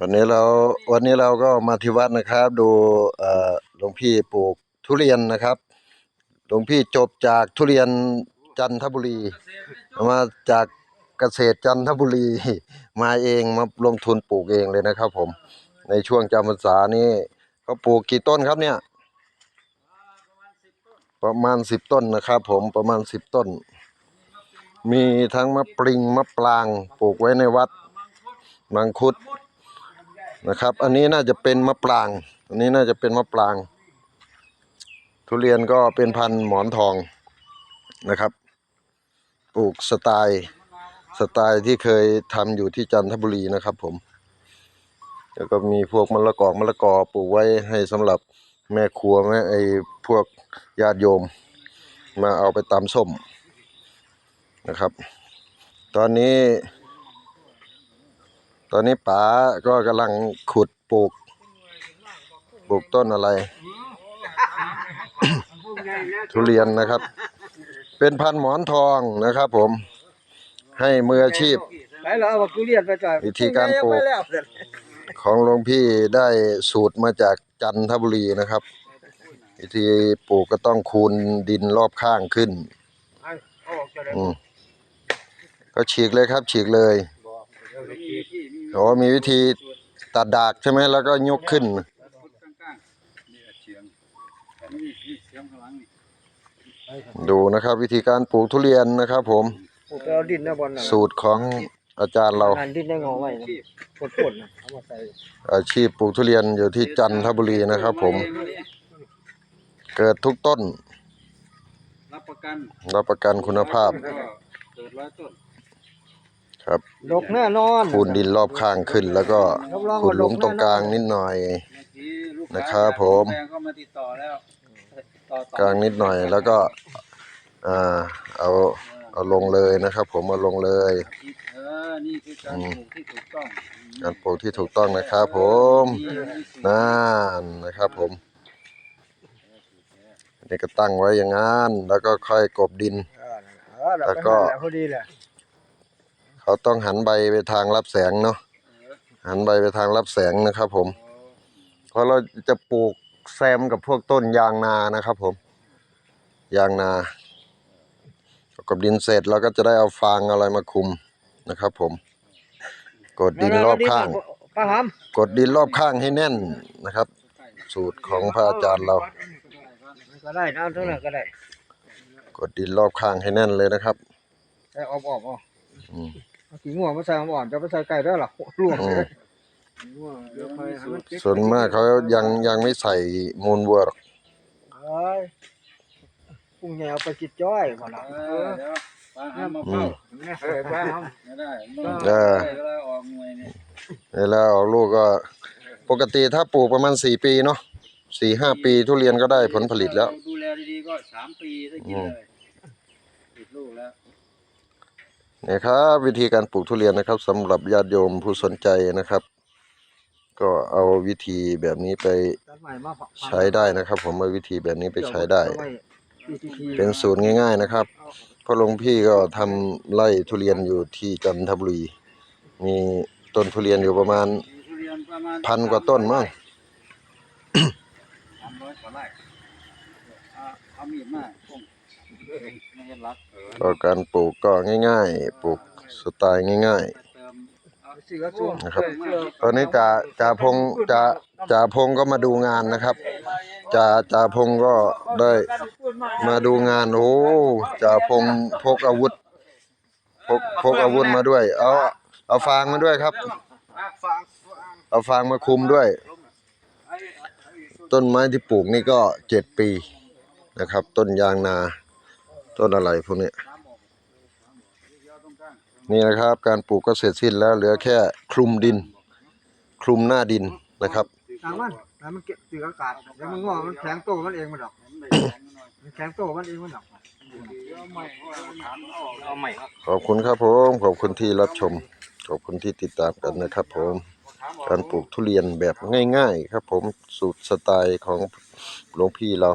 วันนี้เราวันนี้เราก็มาที่วัดนะครับ ดูหลวงพี่ปลูกทุเรียนนะครับหลวงพี่จบจากทุเรียนจันทบุรี มาจากเกษตรจันทบุรี มาเองมาลงทุนปลูกเองเลยนะครับ ผม ในช่วงจำพรรษานี้เขาปลูกกี่ต้นครับเนี่ย ประมาณสิบต้นนะครับ ผมประมาณสิบต้น มีทั้งมะปริงมะปรางปลูกไว้ในวัดมังคุด นะครับ อันนี้น่าจะเป็นมะปราง อันนี้น่าจะเป็นมะปราง ทุเรียนก็เป็นพันธุ์หมอนทองนะครับ ปลูกสไตล์สไตล์ที่เคยทำอยู่ที่จันทบุรีนะครับผม แล้วก็มีพวกมะละกอมะละกอปลูกไว้ให้สำหรับแม่ครัวแม่ไอพวกญาติโยม มาเอาไปตำส้มนะครับ ตอนนี้ อนนี้ป๋าก็กำลังขุดปลูก ปลูกต้นอะไร ทุเรียนนะครับ เป็นพันธุ์หมอนทองนะครับผม ให้มืออาชีพ ไปแล้วเอาบักทุเรียนไปจ่อยวิธีการปลูกไปแล้วของหลวงพี่ได้สูตรมาจากจันทบุรีนะครับ วิธีปลูกก็ต้องคูนดินรอบข้างขึ้นเอาออกจะได้อืมก็ฉีกเลยครับ ฉีกเลย อ๋อมีวิธีตัดดากใช่ไหมแล้วก็ยกขึ้น ดูนะครับ วิธีการปลูกทุเรียนนะครับ ผมปลูกไปเอาดินนะบอลน่ะสูตรของอาจารย์เราหันดินได้งอไว้นะปวดๆนะเอามาใส่อาชีพปลูกทุเรียนอยู่ที่จันทบุรีนะครับ ผม เกิดทุกต้น รับประกันรับประกันคุณภาพก็เกิดร้อยต้น ครับดกแน่นอนคูนดินรอบข้างขึ้น แล้วก็ขุดหลุมตรงกลางนิดหน่อยบางทีลูกนะครับผมแปลงก็มาติดต่อแล้วต่อต่อกลางนิดหน่อยแล้วก็อ่าเอาเอาลงเลยนะครับ ผมเอาลงเลยเออนี่คือการปลูกที่ถูกต้องการปลูกที่ถูกต้องนะครับผมนั่นนะครับผมนี่ก็ตั้งไว้อย่างนั้นแล้วก็ค่อยกบดินเออเออแล้วก็พอดีแหละ เขาต้องหันใบไปทางรับแสงเนาะหันใบไปทางรับแสงนะครับ ผม เพราะเราจะปลูกแซมกับพวกต้นยางนานะครับ ผม ยางนาเอากับดินเสร็จเราก็จะได้เอาฟางอะไรมาคุมนะครับ ผม กดดินรอบข้างป้าหำกดดินรอบข้างให้แน่นนะครับ สูตรของพระอาจารย์เราก็ได้นะเท่านั้นก็ได้ กดดินรอบข้างให้แน่นเลยนะครับใส่ออกออกๆเอาอืม เอาขี้ง่วงมาใส่อ่อนๆจะไปใส่ไก่ได้หรอลวกอืเลมยง่วงเดี๋ยวไปให้มันติดส่วนมากเขายังยังไม่ใส่มูลวัวหรอกเอ้ยพรุ่งนี้เอาไปกิดจ้อยก่อนละเอเอออเดี๋ยวปลาหามาอืเฝ้ามเนี่ยเออป้าหำไม่ได้เออเวลาออกหน่วยเนี่ยเวลาออกลูกก็ ปกติถ้าปลูกประมาณสี่ปีเนาะสี่ห้าปีทุเรียนก็ได้ผลผลิตแล้ว ดูแลดีๆก็สามปีได้กินเลยติดลูกแล้ว นี่ครับวิธีการปลูกทุเรียนนะครับสำหรับญาติโยมผู้สนใจนะครับ ก็เอาวิธีแบบนี้ไปใช้ได้นะครับ ผมเอาวิธีแบบนี้ไปใช้ได้ เป็นสูตรง่าย ๆนะครับพราะหลวงพี่ก็ทำไร่ทุเรียนอยู่ที่จันทบุรีมีต้นทุเรียนอยู่ประมาณพันกว่าต้นมั้งสามร้อยกว่าไร่ เอาเอามีดมาพุ่งไม่เห็นรักเออก็การปลูกก็ง่ายๆ ปลูกสไตล์ง่าย เติมเอาเสือสูงนะครับๆตอนนี้จ่าจ่าพงจ่าจ่าพงก็มาดูงานนะครับจ่าจ่าพงก็ได้มาดูงานโอ้จ่าพงพกอาวุธพกพกอาวุธมาด้วย เอาเอาฟางมาด้วยครับเอาฟางมาคุมด้วย ต้นไม้ที่ปลูกนี่ก็เจ็ดปี นะครับ ต้นยางนา ต้นอะไรพวกนี้นี่นะครับ การปลูกก็เสร็จสิ้นแล้วเหลือแค่คลุมดิน คลุมหน้าดินนะครับทางมันแล้วมันเก็บตืออากาศเดี๋ยวมันงอมันแข็งโตมันเองมันดอกมันแข็งโตมันเองมันดอกเอาใหม่ครับขอบคุณครับผมขอบคุณที่รับชม ขอบคุณที่ติดตามกันนะครับผมการปลูกทุเรียนแบบง่าย ๆ ครับผมสูตรสไตล์ของหลวงพี่เรา